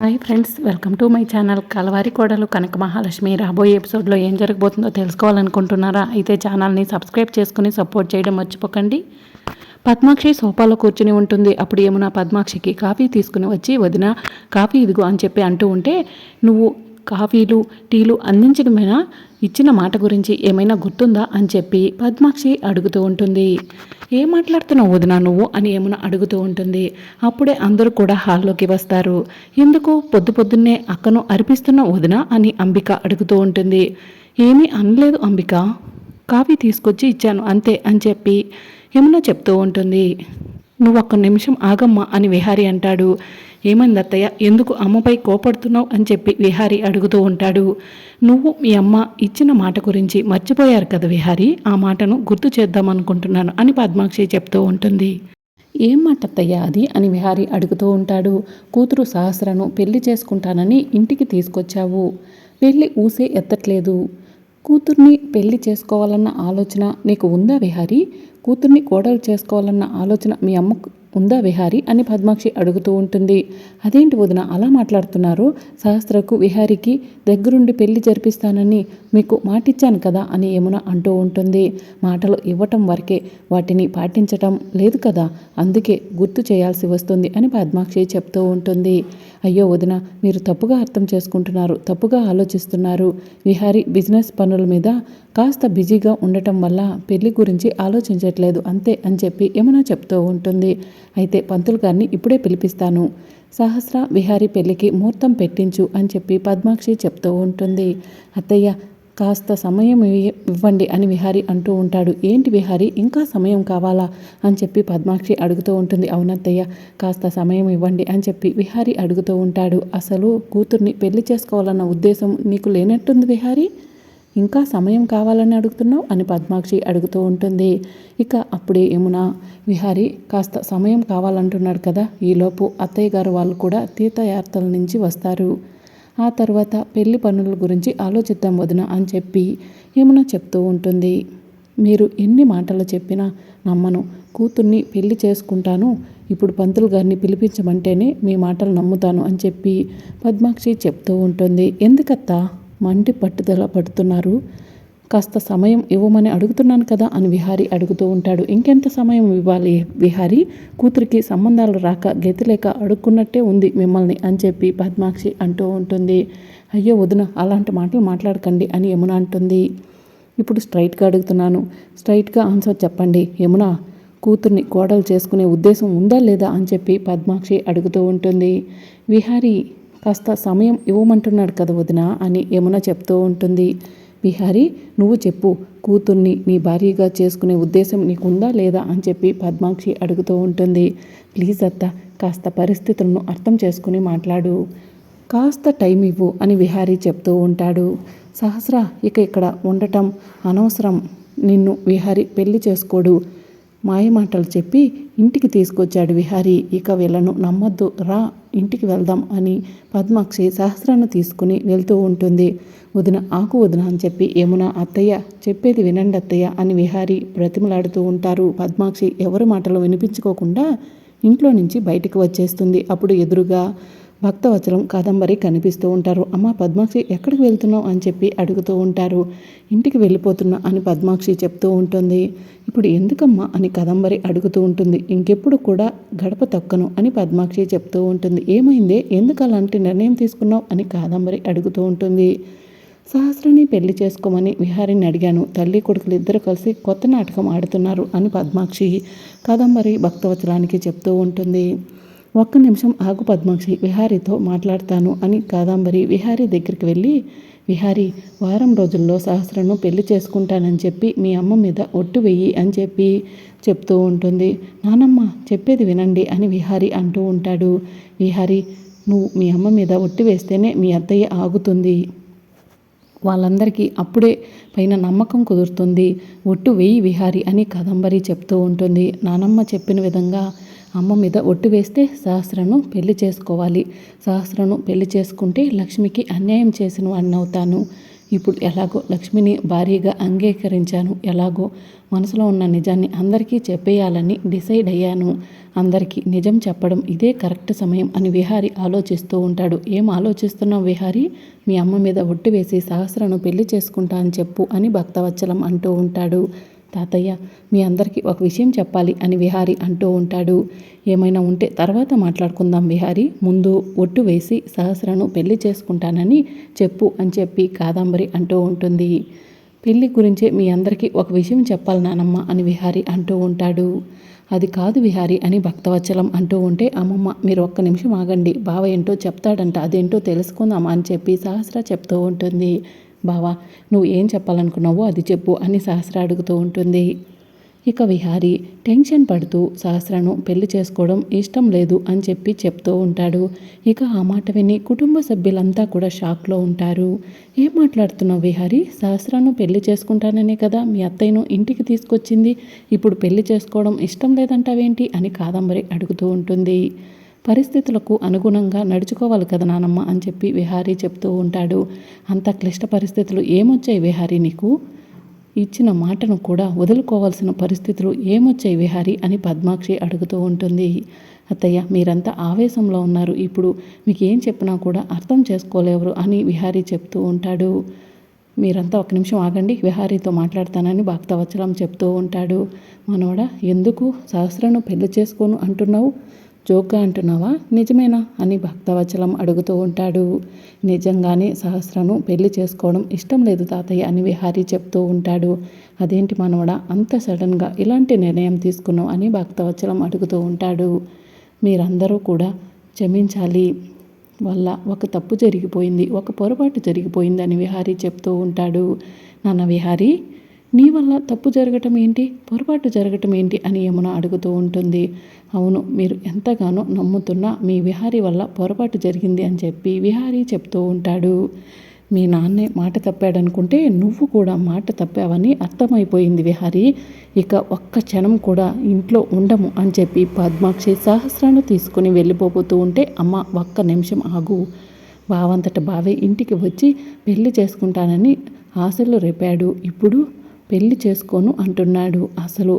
Hi friends welcome to my channel కలవారి కోడలు కనక మహాలక్ష్మి. రాబోయే ఎపిసోడ్లో ఏం జరగబోతుందో తెలుసుకోవాలనుకుంటున్నారా? అయితే ఛానల్ని సబ్స్క్రైబ్ చేసుకుని సపోర్ట్ చేయడం మర్చిపోకండి. పద్మాక్షి సోఫాలో కూర్చుని ఉంటుంది. అప్పుడు ఏమునా పద్మాక్షికి కాఫీ తీసుకుని వచ్చి వదిన కాఫీ ఇదిగో అని చెప్పి అంటూ ఉంటే నువ్వు కాఫీలు టీలు అందించడమైనా? ఇచ్చిన మాట గురించి ఏమైనా గుర్తుందా? అని చెప్పి పద్మాక్షి అడుగుతూ ఉంటుంది. ఏం మాట్లాడుతున్నావు వదిన నువ్వు? అని ఏమైనా అడుగుతూ ఉంటుంది. అప్పుడే అందరూ కూడా హాల్లోకి వస్తారు. ఎందుకు? పొద్దు పొద్దున్నే అక్కను అరిపిస్తున్న వదిన? అని అంబిక అడుగుతూ ఉంటుంది. ఏమీ అనలేదు అంబిక. కాఫీ తీసుకొచ్చి ఇచ్చాను అంతే అని చెప్పి యమున చెప్తూ ఉంటుంది. నువ్వు ఒక్క నిమిషం ఆగమ్మా అని విహారి అంటాడు. ఏమంది అత్తయ్య? ఎందుకు అమ్మపై కోపడుతున్నావు అని చెప్పి విహారి అడుగుతూ ఉంటాడు. నువ్వు మీ అమ్మ ఇచ్చిన మాట గురించి మర్చిపోయారు కదా విహారి? ఆ మాటను గుర్తు చేద్దామనుకుంటున్నాను అని పద్మాక్షి చెప్తూ ఉంటుంది. ఏం మాట అత్తయ్య అది అని విహారి అడుగుతూ ఉంటాడు. కూతురు సహస్రను పెళ్ళి చేసుకుంటానని ఇంటికి తీసుకొచ్చావు. పెళ్ళి ఊసే ఎత్తట్లేదు. కూతుర్ని పెళ్ళి చేసుకోవాలన్న ఆలోచన నీకు ఉందా విహారి? కూతుర్ని కోడలు చేసుకోవాలన్న ఆలోచన మీ అమ్మకు ఉందా విహారి అని పద్మాక్షి అడుగుతూ ఉంటుంది. అదేంటి వదిన అలా మాట్లాడుతున్నారు? సహస్రకు విహారికి దగ్గరుండి పెళ్ళి జరిపిస్తానని మీకు మాటిచ్చాను కదా అని యమున అంటూ ఉంటుంది. మాటలు ఇవ్వటం వరకే వాటిని పాటించటం లేదు కదా అందుకే గుర్తు చేయాల్సి వస్తుంది అని పద్మాక్షి చెప్తూ ఉంటుంది. అయ్యో వదిన మీరు తప్పుగా అర్థం చేసుకుంటున్నారు తప్పుగా ఆలోచిస్తున్నారు. విహారీ బిజినెస్ పనుల మీద కాస్త బిజీగా ఉండటం వల్ల పెళ్ళి గురించి ఆలోచించట్లేదు అంతే అని చెప్పి యమున చెప్తూ ఉంటుంది. అయితే పంతులు గారిని ఇప్పుడే పిలిపిస్తాను. సహస్ర విహారీ పెళ్ళికి ముహూర్తం పెట్టించు అని చెప్పి పద్మాక్షి చెప్తూ ఉంటుంది. అత్తయ్య కాస్త సమయం ఇవ్వండి అని విహారి అంటూ ఉంటాడు. ఏంటి విహారి? ఇంకా సమయం కావాలా? అని చెప్పి పద్మాక్షి అడుగుతూ ఉంటుంది. అవునత్తయ్య కాస్త సమయం ఇవ్వండి అని చెప్పి విహారి అడుగుతూ ఉంటాడు. అసలు కూతుర్ని పెళ్ళి చేసుకోవాలన్న ఉద్దేశం నీకు లేనట్టుంది విహారీ? ఇంకా సమయం కావాలని అడుగుతున్నావు అని పద్మాక్షి అడుగుతూ ఉంటుంది. ఇక అప్పుడే యమున విహారి కాస్త సమయం కావాలంటున్నాడు కదా? ఈలోపు అత్తయ్య గారు వాళ్ళు కూడా తీర్థయాత్రల నుంచి వస్తారు. ఆ తర్వాత పెళ్ళి పనుల గురించి ఆలోచిద్దాం వదిన అని చెప్పి యమున చెప్తూ ఉంటుంది. మీరు ఎన్ని మాటలు చెప్పినా నమ్మను. కూతుర్ని పెళ్ళి చేసుకుంటాను. ఇప్పుడు పంతులు గారిని పిలిపించమంటేనే మీ మాటలు నమ్ముతాను అని చెప్పి పద్మాక్షి చెప్తూ ఉంటుంది. ఎందుకత్తా? మంటి పట్టుదల పడుతున్నారు. కాస్త సమయం ఇవ్వమని అడుగుతున్నాను కదా అని విహారి అడుగుతూ ఉంటాడు. ఇంకెంత సమయం ఇవ్వాలి విహారి? కూతురికి సంబంధాలు రాక గతి లేక అడుక్కున్నట్టే ఉంది మిమ్మల్ని అని చెప్పి పద్మాక్షి అంటూ ఉంటుంది. అయ్యో వదిన అలాంటి మాటలు మాట్లాడకండి అని యమున అంటుంది. ఇప్పుడు స్ట్రైట్గా అడుగుతున్నాను. స్ట్రైట్గా ఆన్సర్ చెప్పండి యమున. కూతుర్ని కోడలు చేసుకునే ఉద్దేశం ఉందా లేదా అని చెప్పి పద్మాక్షి అడుగుతూ ఉంటుంది. విహారీ కాస్త సమయం ఇవ్వమంటున్నాడు కదా వదిన అని యమున చెప్తూ ఉంటుంది. విహారి నువ్వు చెప్పు కూతుర్ని నీ భార్యగా చేసుకునే ఉద్దేశం నీకుందా లేదా? అని చెప్పి పద్మాక్షి అడుగుతూ ఉంటుంది. ప్లీజ్ అత్త కాస్త పరిస్థితులను అర్థం చేసుకుని మాట్లాడు. కాస్త టైం ఇవ్వు అని విహారీ చెప్తూ ఉంటాడు. సహస్ర ఇక ఇక్కడ ఉండటం అనవసరం. నిన్ను విహారి పెళ్ళి చేసుకోడు. మాయమాటలు చెప్పి ఇంటికి తీసుకొచ్చాడు విహారీ. ఇక వీళ్ళను నమ్మొద్దు. రా ఇంటికి వెళ్దాం అని పద్మాక్షి సహస్రాన్ని తీసుకుని వెళ్తూ ఉంటుంది. వదిన ఆకు వదిన అని చెప్పి యమున అత్తయ్య చెప్పేది వినండి అత్తయ్య అని విహారి బ్రతిమలాడుతూ ఉంటారు. పద్మాక్షి ఎవరి మాటలు వినిపించుకోకుండా ఇంట్లో నుంచి బయటికి వచ్చేస్తుంది. అప్పుడు ఎదురుగా భక్తవచలం కాదంబరి కనిపిస్తూ ఉంటారు. అమ్మ పద్మాక్షి ఎక్కడికి వెళ్తున్నావు? అని చెప్పి అడుగుతూ ఉంటారు. ఇంటికి వెళ్ళిపోతున్నా అని పద్మాక్షి చెప్తూ ఉంటుంది. ఇప్పుడు ఎందుకమ్మా? అని కదంబరి అడుగుతూ ఉంటుంది. ఇంకెప్పుడు కూడా గడప తొక్కను అని పద్మాక్షి చెప్తూ ఉంటుంది. ఏమైందే? ఎందుకు అలాంటి నిర్ణయం తీసుకున్నావు? అని కాదంబరి అడుగుతూ ఉంటుంది. సహస్రని పెళ్ళి చేసుకోమని విహారిని అడిగాను. తల్లి కొడుకులు ఇద్దరు కలిసి కొత్త నాటకం ఆడుతున్నారు అని పద్మాక్షి కదంబరి భక్తవచలానికి చెప్తూ ఉంటుంది. ఒక్క నిమిషం ఆగు పద్మాక్షి విహారీతో మాట్లాడతాను అని కాదాంబరి విహారీ దగ్గరికి వెళ్ళి విహారీ వారం రోజుల్లో సహస్రను పెళ్ళి చేసుకుంటానని చెప్పి మీ అమ్మ మీద ఒట్టు వెయ్యి అని చెప్పి చెప్తూ ఉంటుంది. నానమ్మ చెప్పేది వినండి అని విహారీ అంటూ ఉంటాడు. విహారీ నువ్వు మీ అమ్మ మీద ఒట్టి వేస్తేనే మీ అత్తయ్య ఆగుతుంది. వాళ్ళందరికీ అప్పుడే పైన నమ్మకం కుదురుతుంది. ఒట్టు వెయ్యి విహారి అని కదంబరి చెప్తూ ఉంటుంది. నానమ్మ చెప్పిన విధంగా అమ్మ మీద ఒట్టు వేస్తే సహస్రను పెళ్ళి చేసుకోవాలి. సహస్రను పెళ్ళి చేసుకుంటే లక్ష్మికి అన్యాయం చేసిన వాడిని అవుతాను ఇప్పుడు ఎలాగో లక్ష్మిని భారీగా అంగీకరించాను. ఎలాగో మనసులో ఉన్న నిజాన్ని అందరికీ చెప్పేయాలని డిసైడ్ అయ్యాను. అందరికీ నిజం చెప్పడం ఇదే కరెక్ట్ సమయం అని విహారి ఆలోచిస్తూ ఉంటాడు. ఏం ఆలోచిస్తున్నావు విహారి? మీ అమ్మ మీద ఒట్టు వేసి సహస్రను పెళ్ళి చేసుకుంటా అని చెప్పు అని భక్తవచ్చలం అంటూ ఉంటాడు. తాతయ్య మీ అందరికీ ఒక విషయం చెప్పాలి అని విహారి అంటూ ఉంటాడు. ఏమైనా ఉంటే తర్వాత మాట్లాడుకుందాం విహారి. ముందు ఒట్టు వేసి సహస్రను పెళ్ళి చేసుకుంటానని చెప్పు అని చెప్పి కాదంబరి అంటూ ఉంటుంది. పెళ్ళి గురించే మీ అందరికీ ఒక విషయం చెప్పాలి నానమ్మ అని విహారి అంటూ ఉంటాడు. అది కాదు విహారి అని భక్తవచ్చలం అంటూ ఉంటే అమ్మమ్మ మీరు ఒక్క నిమిషం ఆగండి బావ ఏంటో చెప్తాడంట అదేంటో తెలుసుకుందాం అని చెప్పి సహస్ర చెప్తూ ఉంటుంది. బావా నువ్వు ఏం చెప్పాలనుకున్నావో అది చెప్పు అని సహస్ర అడుగుతూ ఉంటుంది. ఇక విహారి టెన్షన్ పడుతూ సహస్రను పెళ్ళి చేసుకోవడం ఇష్టం లేదు అని చెప్పి చెప్తూ ఉంటాడు. ఇక ఆ మాట విని కుటుంబ సభ్యులంతా కూడా షాక్లో ఉంటారు. ఏం మాట్లాడుతున్నావు విహారి? సహస్రను పెళ్ళి చేసుకుంటాననే కదా మీ అత్తయ్యను ఇంటికి తీసుకొచ్చింది. ఇప్పుడు పెళ్ళి చేసుకోవడం ఇష్టం లేదంటావేంటి అని కాదంబరి అడుగుతూ ఉంటుంది. పరిస్థితులకు అనుగుణంగా నడుచుకోవాలి కదా నానమ్మ అని చెప్పి విహారీ చెప్తూ ఉంటాడు. అంత క్లిష్ట పరిస్థితులు ఏమొచ్చాయి విహారీ నీకు? ఇచ్చిన మాటను కూడా వదులుకోవాల్సిన పరిస్థితులు ఏమొచ్చాయి విహారి అని పద్మాక్షి అడుగుతూ ఉంటుంది. అత్తయ్య మీరంతా ఆవేశంలో ఉన్నారు. ఇప్పుడు మీకు ఏం చెప్పినా కూడా అర్థం చేసుకోలేవరు అని విహారీ చెప్తూ ఉంటాడు. మీరంతా ఒక నిమిషం ఆగండి విహారీతో మాట్లాడతానని భక్తవచలం చెప్తూ ఉంటాడు. మనవడ ఎందుకు సహస్రను పెళ్ళి చేసుకోను అంటున్నావు? జోక్గా అంటున్నావా? నిజమేనా? అని భక్తవచలం అడుగుతూ ఉంటాడు. నిజంగానే సహస్రను పెళ్ళి చేసుకోవడం ఇష్టం లేదు తాతయ్య అని విహారీ చెప్తూ ఉంటాడు. అదేంటి మనవడ? అంత సడన్గా ఇలాంటి నిర్ణయం తీసుకున్నావు అని భక్తవచలం అడుగుతూ ఉంటాడు. మీరందరూ కూడా క్షమించాలి. వల్ల ఒక తప్పు జరిగిపోయింది ఒక పొరపాటు జరిగిపోయింది అని విహారీ చెప్తూ ఉంటాడు. నాన్న విహారీ నీ వల్ల తప్పు జరగటం ఏంటి? పొరపాటు జరగటం ఏంటి? అని యమున అడుగుతూ ఉంటుంది. అవును మీరు ఎంతగానో నమ్ముతున్నా మీ విహారీ వల్ల పొరపాటు జరిగింది అని చెప్పి విహారీ చెప్తూ ఉంటాడు. మీ నాన్నే మాట తప్పాడనుకుంటే నువ్వు కూడా మాట తప్పావని అర్థమైపోయింది విహారి. ఇక ఒక్క క్షణం కూడా ఇంట్లో ఉండము అని చెప్పి పద్మాక్షి సహస్రాన్ని తీసుకుని వెళ్ళిపోతూ ఉంటే అమ్మ ఒక్క నిమిషం ఆగు. బావంతట బావే ఇంటికి వచ్చి పెళ్ళి చేసుకుంటానని ఆశలు రేపాడు. ఇప్పుడు పెళ్ళి చేసుకోను అంటున్నాడు. అసలు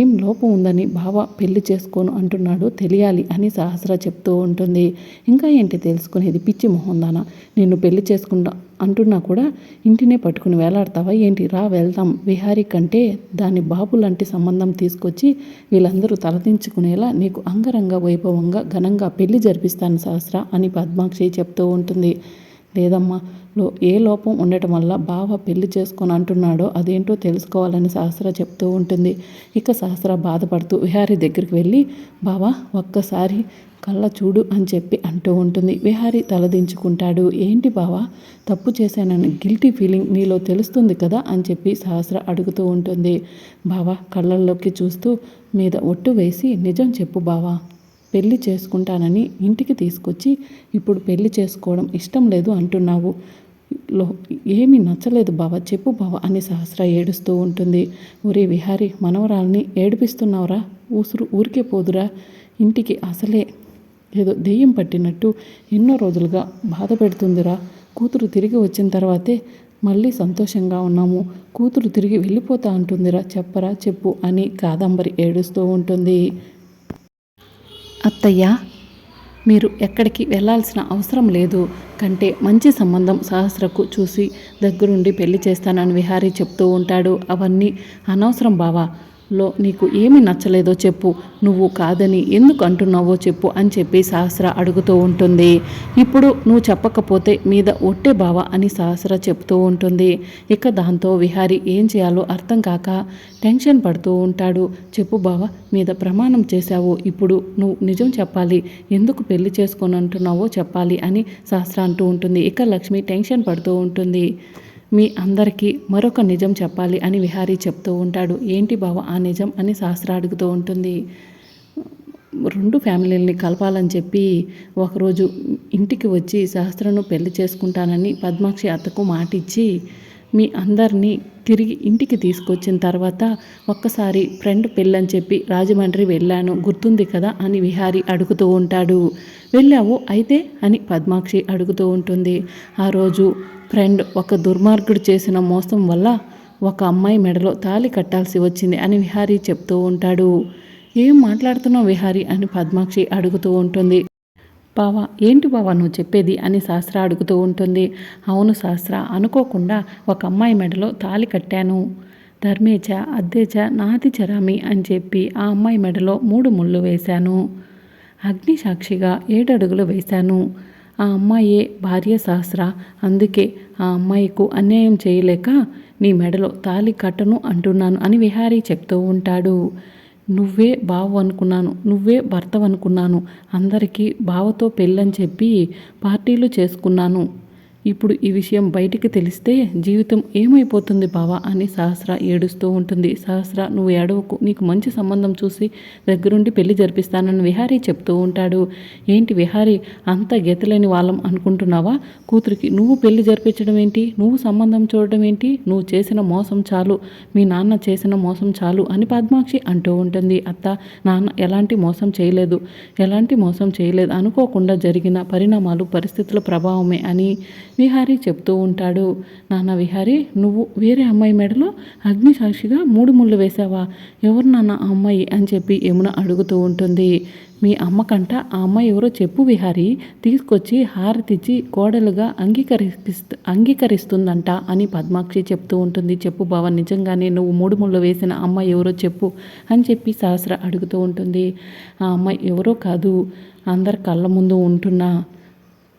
ఏం లోపం ఉందని బావ పెళ్ళి చేసుకోను అంటున్నాడు తెలియాలి అని సహస్ర చెప్తూ ఉంటుంది. ఇంకా ఏంటి తెలుసుకునేది? పిచ్చి మొహందాన? నిన్ను పెళ్ళి చేసుకుంటా అంటున్నా కూడా ఇంటినే పట్టుకుని వేలాడతావా ఏంటి? రా వెళ్దాం. విహారీ కంటే దాని బాబు లాంటి సంబంధం తీసుకొచ్చి వీళ్ళందరూ తలదించుకునేలా నీకు అంగరంగ వైభవంగా ఘనంగా పెళ్ళి జరిపిస్తాను సహస్ర అని పద్మాక్షి చెప్తూ ఉంటుంది. లేదమ్మా లో ఏ లోపం ఉండటం వల్ల బావ పెళ్ళి చేసుకొని అంటున్నాడో అదేంటో తెలుసుకోవాలని సహస్ర చెప్తూ ఉంటుంది. ఇక సహస్ర బాధపడుతూ విహారీ దగ్గరికి వెళ్ళి బావా ఒక్కసారి కళ్ళ చూడు అని చెప్పి అంటూ ఉంటుంది. విహారి తలదించుకుంటాడు. ఏంటి బావా తప్పు చేశానని గిల్టీ ఫీలింగ్ నీలో తెలుస్తుంది కదా అని చెప్పి సహస్ర అడుగుతూ ఉంటుంది. బావా కళ్ళల్లోకి చూస్తూ మీద ఒట్టు వేసి నిజం చెప్పు బావా. పెళ్ళి చేసుకుంటానని ఇంటికి తీసుకొచ్చి ఇప్పుడు పెళ్ళి చేసుకోవడం ఇష్టం లేదు అంటున్నావు. లో ఏమీ నచ్చలేదు బావ చెప్పు బావ అని సహస్ర ఏడుస్తూ ఉంటుంది. ఒరే విహారి మనవరాల్ని ఏడిపిస్తున్నావురా? ఊసురు ఊరికే పోదురా? ఇంటికి అసలే ఏదో దెయ్యం పట్టినట్టు ఎన్నో రోజులుగా బాధ పెడుతుందిరా. కూతురు తిరిగి వచ్చిన తర్వాతే మళ్ళీ సంతోషంగా ఉన్నాము. కూతురు తిరిగి వెళ్ళిపోతా అంటుందిరా చెప్పరా చెప్పు అని కాదంబరి ఏడుస్తూ ఉంటుంది. అత్తయ్య మీరు ఎక్కడికి వెళ్ళాల్సిన అవసరం లేదు. కంటే మంచి సంబంధం సహస్రకు చూసి దగ్గరుండి పెళ్ళి చేస్తానని విహారీ చెప్తూ ఉంటాడు. అవన్నీ అనవసరం బావా. లో నీకు ఏమి నచ్చలేదో చెప్పు. నువ్వు కాదని ఎందుకు అంటున్నావో చెప్పు అని చెప్పి సహస్ర అడుగుతూ ఉంటుంది. ఇప్పుడు నువ్వు చెప్పకపోతే మీద ఒట్టే బావ అని సహస్ర చెప్తూ ఉంటుంది. ఇక దాంతో విహారి ఏం చేయాలో అర్థం కాక టెన్షన్ పడుతూ ఉంటాడు. చెప్పు బావ మీద ప్రమాణం చేశావు. ఇప్పుడు నువ్వు నిజం చెప్పాలి. ఎందుకు పెళ్ళి చేసుకొని అంటున్నావో చెప్పాలి అని సహస్ర అంటూ ఉంటుంది. ఇక లక్ష్మి టెన్షన్ పడుతూ ఉంటుంది. మీ అందరికీ మరొక నిజం చెప్పాలి అని విహారీ చెప్తూ ఉంటాడు. ఏంటి బావ ఆ నిజం అని శాస్త్ర అడుగుతూ ఉంటుంది. రెండు ఫ్యామిలీలని కలపాలని చెప్పి ఒకరోజు ఇంటికి వచ్చి శాస్త్రను పెళ్ళి చేసుకుంటానని పద్మాక్షి అత్తకు మాటిచ్చి మీ అందరినీ తిరిగి ఇంటికి తీసుకొచ్చిన తర్వాత ఒక్కసారి ఫ్రెండ్ పెళ్ళని చెప్పి రాజమండ్రి వెళ్ళాను గుర్తుంది కదా అని విహారి అడుగుతూ ఉంటాడు. వెళ్ళావు అయితే అని పద్మాక్షి అడుగుతూ ఉంటుంది. ఆ రోజు ఫ్రెండ్ ఒక దుర్మార్గుడు చేసిన మోసం వల్ల ఒక అమ్మాయి మెడలో తాళి కట్టాల్సి వచ్చింది అని విహారీ చెప్తూ ఉంటాడు. ఏం మాట్లాడుతున్నావు విహారీ? అని పద్మాక్షి అడుగుతూ ఉంటుంది. బావా ఏంటి బావా నువ్వు చెప్పేది? అని శాస్త్ర అడుగుతూ ఉంటుంది. అవును శాస్త్ర అనుకోకుండా ఒక అమ్మాయి మెడలో తాళి కట్టాను. ధర్మేచ అద్దేచ నాతి చరామి అని చెప్పి ఆ అమ్మాయి మెడలో మూడు ముళ్ళు వేశాను. అగ్నిసాక్షిగా ఏడు అడుగులు వేశాను. ఆ అమ్మాయే భార్య సహస్ర. అందుకే ఆ అమ్మాయికు అన్యాయం చేయలేక నీ మెడలో తాళి కట్టను అంటున్నాను అని విహారీ చెప్తూ ఉంటాడు. నువ్వే బావు అనుకున్నాను నువ్వే భర్త అనుకున్నాను. అందరికీ బావతో పెళ్ళని చెప్పి పార్టీలు చేసుకున్నాను. ఇప్పుడు ఈ విషయం బయటికి తెలిస్తే జీవితం ఏమైపోతుంది బావా అని సహస్ర ఏడుస్తూ ఉంటుంది. సహస్ర నువ్వు ఏడవకు నీకు మంచి సంబంధం చూసి దగ్గరుండి పెళ్ళి జరిపిస్తానని విహారీ చెప్తూ ఉంటాడు. ఏంటి విహారీ అంత గెతలేని వాళ్ళం అనుకుంటున్నావా? కూతురికి నువ్వు పెళ్ళి జరిపించడం ఏంటి? నువ్వు సంబంధం చూడడం ఏంటి? నువ్వు చేసిన మోసం చాలు మీ నాన్న చేసిన మోసం చాలు అని పద్మాక్షి అంటూ ఉంటుంది. అత్త నాన్న ఎలాంటి మోసం చేయలేదు ఎలాంటి మోసం చేయలేదు అనుకోకుండా జరిగిన పరిణామాలు పరిస్థితుల ప్రభావమే అని విహారీ చెప్తూ ఉంటాడు. నాన్న విహారీ నువ్వు వేరే అమ్మాయి మెడలో అగ్ని సాక్షిగా మూడు ముళ్ళు వేసావా ఎవరు నాన్న అమ్మాయి? అని చెప్పి యమున అడుగుతూ ఉంటుంది. మీ అమ్మకంట ఆ అమ్మాయి ఎవరో చెప్పు విహారీ తీసుకొచ్చి హారతిచ్చి కోడలుగా అంగీకరిస్తు అంగీకరిస్తుందంట అని పద్మాక్షి చెప్తూ ఉంటుంది. చెప్పు బావ నిజంగానే నువ్వు మూడు ముళ్ళు వేసిన అమ్మాయి ఎవరో చెప్పు అని చెప్పి సహస్ర అడుగుతూ ఉంటుంది. ఆ అమ్మాయి ఎవరో కాదు అందరి కళ్ళ ముందు ఉంటున్నా.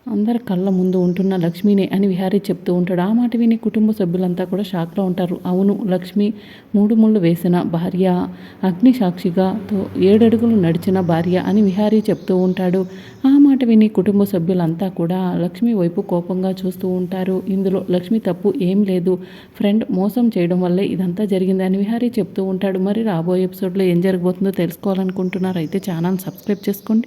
అందరి కళ్ళ ముందు ఉంటున్న లక్ష్మినే అని విహారీ చెప్తూ ఉంటాడు. ఆ మాట విని కుటుంబ సభ్యులంతా కూడా షాక్లో ఉంటారు. అవును లక్ష్మి మూడు ముళ్ళు వేసిన భార్య అగ్ని సాక్షిగా ఏడడుగులు నడిచిన భార్య అని విహారీ చెప్తూ ఉంటాడు. ఆ మాట విని కుటుంబ సభ్యులంతా కూడా లక్ష్మి వైపు కోపంగా చూస్తూ ఉంటారు. ఇందులో లక్ష్మి తప్పు ఏం లేదు. ఫ్రెండ్ మోసం చేయడం వల్లే ఇదంతా జరిగింది అని విహారీ చెప్తూ ఉంటాడు. మరి రాబోయే ఎపిసోడ్లో ఏం జరగబోతుందో తెలుసుకోవాలనుకుంటున్నారు అయితే ఛానల్ సబ్స్క్రైబ్ చేసుకోండి.